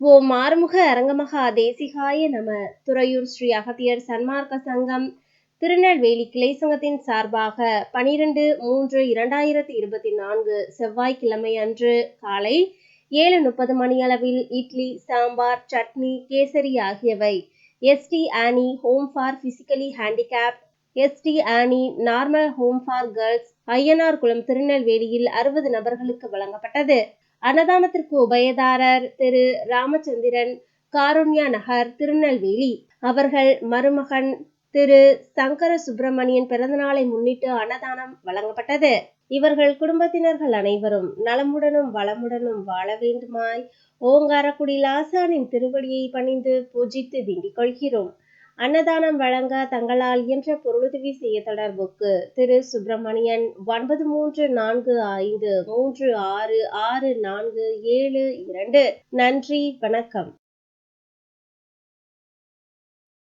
ஓ மாறுமுக அரங்கமகா தேசிகாய நம துறையூர் ஸ்ரீ அகத்தியர் சன்மார்க்க சங்கம் திருநெல்வேலி கிளை சங்கத்தின் சார்பாக பனிரெண்டு மூன்று இரண்டாயிரத்தி இருபத்தி நான்கு செவ்வாய்க்கிழமை அன்று காலை ஏழு முப்பது மணியளவில் இட்லி சாம்பார் சட்னி கேசரி ஆகியவை ST Anne home for physically handicapped ST Anne normal home for girls Ayyanar Kulam திருநெல்வேலியில் அறுபது நபர்களுக்கு வழங்கப்பட்டது. அன்னதானத்திற்கு உபயதாரர் திரு ராமச்சந்திரன் காருண்யா நகர் திருநெல்வேலி. அவர்கள் மருமகன் திரு சங்கர சுப்பிரமணியன் பிறந்தநாளை முன்னிட்டு அன்னதானம் வழங்கப்பட்டது. இவர்கள் குடும்பத்தினர்கள் அனைவரும் நலமுடனும் வளமுடனும் வாழ வேண்டுமாய் ஓங்காரக்குடி லாசானின் திருவடியை பணிந்து பூஜித்து வேண்டிக் கொள்கிறோம். அன்னதானம் வழங்க தங்களால் இயன்ற பொருளுதவி செய்ய தொடர்புக்கு திரு சுப்பிரமணியன் ஒன்பது மூன்று நான்கு ஐந்து மூன்று ஆறு ஆறு நான்கு ஏழு இரண்டு. நன்றி வணக்கம்.